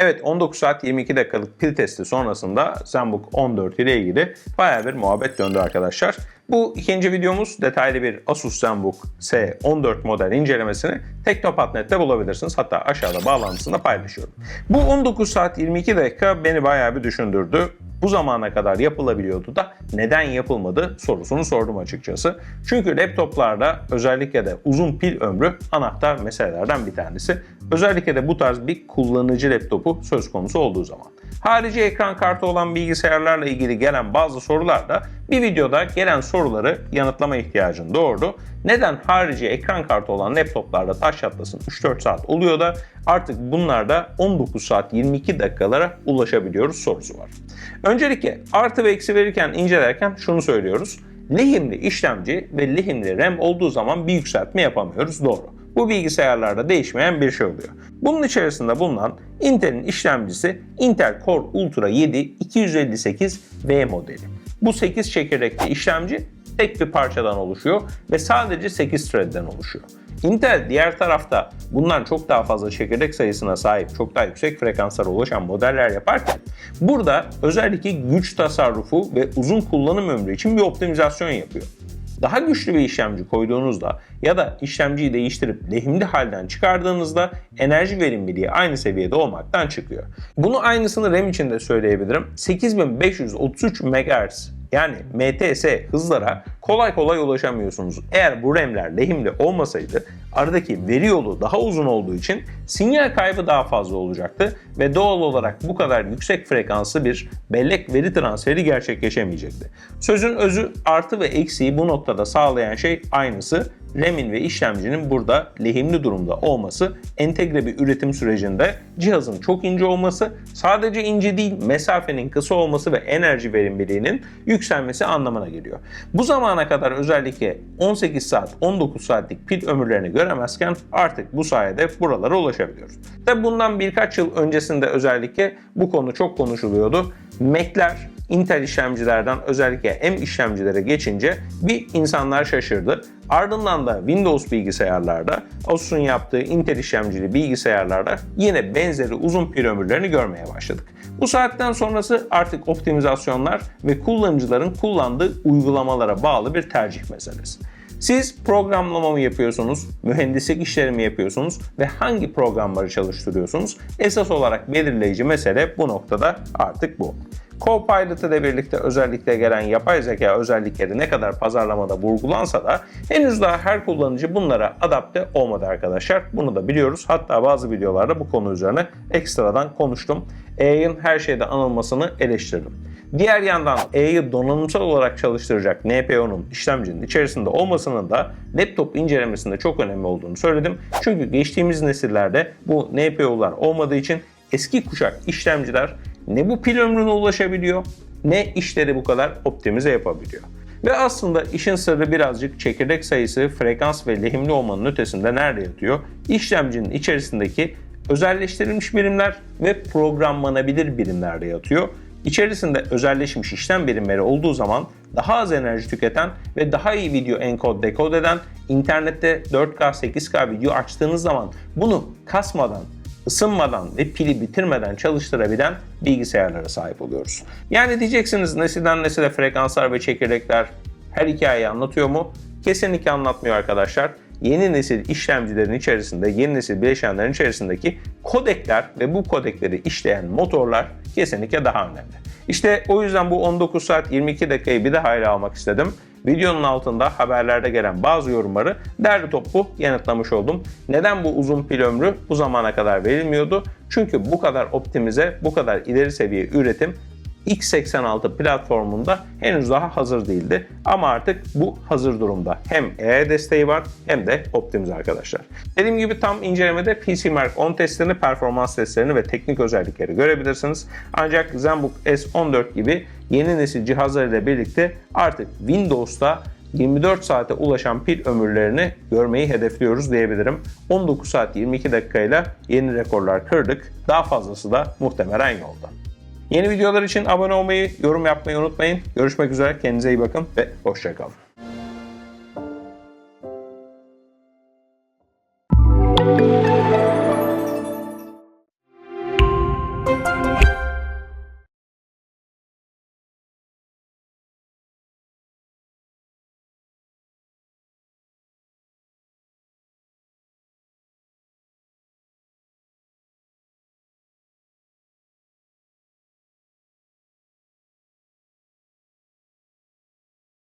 Evet 19 saat 22 dakikalık pil testi sonrasında ZenBook 14 ile ilgili bayağı bir muhabbet döndü arkadaşlar. Bu ikinci videomuz detaylı bir Asus ZenBook S14 model incelemesini Teknopat.net'te bulabilirsiniz. Hatta aşağıda bağlantısını da paylaşıyorum. Bu 19 saat 22 dakika beni bayağı bir düşündürdü bu zamana kadar yapılabiliyordu da neden yapılmadı sorusunu sordum açıkçası. Çünkü laptoplarda özellikle de uzun pil ömrü anahtar meselelerden bir tanesi. Özellikle de bu tarz bir kullanıcı laptopu söz konusu olduğu zaman. Harici ekran kartı olan bilgisayarlarla ilgili gelen bazı sorular da bir videoda gelen soruları yanıtlama ihtiyacını doğurdu. Neden harici ekran kartı olan laptoplarda taş çatlasın 3-4 saat oluyor da artık bunlarda 19 saat 22 dakikalara ulaşabiliyoruz sorusu var. Öncelikle artı ve eksi verirken incelerken şunu söylüyoruz. Lehimli işlemci ve lehimli RAM olduğu zaman bir yükseltme yapamıyoruz doğru. Bu bilgisayarlarda değişmeyen bir şey oluyor. Bunun içerisinde bulunan Intel'in işlemcisi Intel Core Ultra 7 258V modeli. Bu 8 çekirdekli işlemci tek bir parçadan oluşuyor ve sadece 8 thread'den oluşuyor. Intel diğer tarafta bundan çok daha fazla çekirdek sayısına sahip, çok daha yüksek frekanslara ulaşan modeller yaparken burada özellikle güç tasarrufu ve uzun kullanım ömrü için bir optimizasyon yapıyor. Daha güçlü bir işlemci koyduğunuzda ya da işlemciyi değiştirip lehimli halden çıkardığınızda enerji verimliliği aynı seviyede olmaktan çıkıyor. Bunu aynısını RAM için de söyleyebilirim. 8533 MHz yani MTS hızlara kolay kolay ulaşamıyorsunuz. Eğer bu RAM'ler lehimli olmasaydı aradaki veri yolu daha uzun olduğu için sinyal kaybı daha fazla olacaktı ve doğal olarak bu kadar yüksek frekanslı bir bellek veri transferi gerçekleşemeyecekti. Sözün özü artı ve eksiği bu noktada sağlayan şey aynısı. RAM'in ve işlemcinin burada lehimli durumda olması, entegre bir üretim sürecinde cihazın çok ince olması, sadece ince değil mesafenin kısa olması ve enerji verimliliğinin yükselmesi anlamına geliyor. Bu zamana kadar özellikle 18 saat, 19 saatlik pil ömürlerini göremezken artık bu sayede buralara ulaşabiliyoruz. Tabi bundan birkaç yıl öncesinde özellikle bu konu çok konuşuluyordu. Mac'ler Intel işlemcilerden özellikle M işlemcilere geçince bir insanlar şaşırdı. Ardından da Windows bilgisayarlarda, Asus'un yaptığı Intel işlemcili bilgisayarlarda yine benzeri uzun pil ömürlerini görmeye başladık. Bu saatten sonrası artık optimizasyonlar ve kullanıcıların kullandığı uygulamalara bağlı bir tercih meselesi. Siz programlama mı yapıyorsunuz, mühendislik işleri mi yapıyorsunuz ve hangi programları çalıştırıyorsunuz? Esas olarak belirleyici mesele bu noktada artık bu. Copilot ile birlikte özellikle gelen yapay zeka özellikleri ne kadar pazarlamada vurgulansa da henüz daha her kullanıcı bunlara adapte olmadı arkadaşlar. Bunu da biliyoruz. Hatta bazı videolarda bu konu üzerine ekstradan konuştum. AI'ın her şeyde anılmasını eleştirdim. Diğer yandan E'yi donanımsal olarak çalıştıracak NPO'nun işlemcinin içerisinde olmasının da laptop incelemesinde çok önemli olduğunu söyledim. Çünkü geçtiğimiz nesillerde bu NPO'lar olmadığı için eski kuşak işlemciler ne bu pil ömrüne ulaşabiliyor ne işleri bu kadar optimize yapabiliyor. Ve aslında işin sırrı birazcık çekirdek sayısı, frekans ve lehimli olmanın ötesinde nerede yatıyor? İşlemcinin içerisindeki özelleştirilmiş birimler ve programlanabilir birimlerde yatıyor. İçerisinde özelleşmiş işlem birimleri olduğu zaman daha az enerji tüketen ve daha iyi video encode decode eden internette 4K 8K video açtığınız zaman bunu kasmadan ısınmadan ve pili bitirmeden çalıştırabilen bilgisayarlara sahip oluyoruz. Yani diyeceksiniz nesilden nesile frekanslar ve çekirdekler her hikayeyi anlatıyor mu? Kesinlikle anlatmıyor arkadaşlar. Yeni nesil işlemcilerin içerisinde, yeni nesil bileşenlerin içerisindeki kodekler ve bu kodekleri işleyen motorlar kesinlikle daha önemli. İşte o yüzden bu 19 saat 22 dakikayı bir daha ele almak istedim. Videonun altında haberlerde gelen bazı yorumları derli toplu yanıtlamış oldum. Neden bu uzun pil ömrü bu zamana kadar verilmiyordu? Çünkü bu kadar optimize, bu kadar ileri seviye üretim x86 platformunda henüz daha hazır değildi. Ama artık bu hazır durumda. Hem AI desteği var hem de optimize arkadaşlar. Dediğim gibi tam incelemede PC Mark 10 testlerini, performans testlerini ve teknik özellikleri görebilirsiniz. Ancak ZenBook S14 gibi yeni nesil cihazlar ile birlikte artık Windows'ta 24 saate ulaşan pil ömürlerini görmeyi hedefliyoruz diyebilirim. 19 saat 22 dakikayla yeni rekorlar kırdık. Daha fazlası da muhtemelen yolda. Yeni videolar için abone olmayı, yorum yapmayı unutmayın. Görüşmek üzere, kendinize iyi bakın ve hoşçakalın.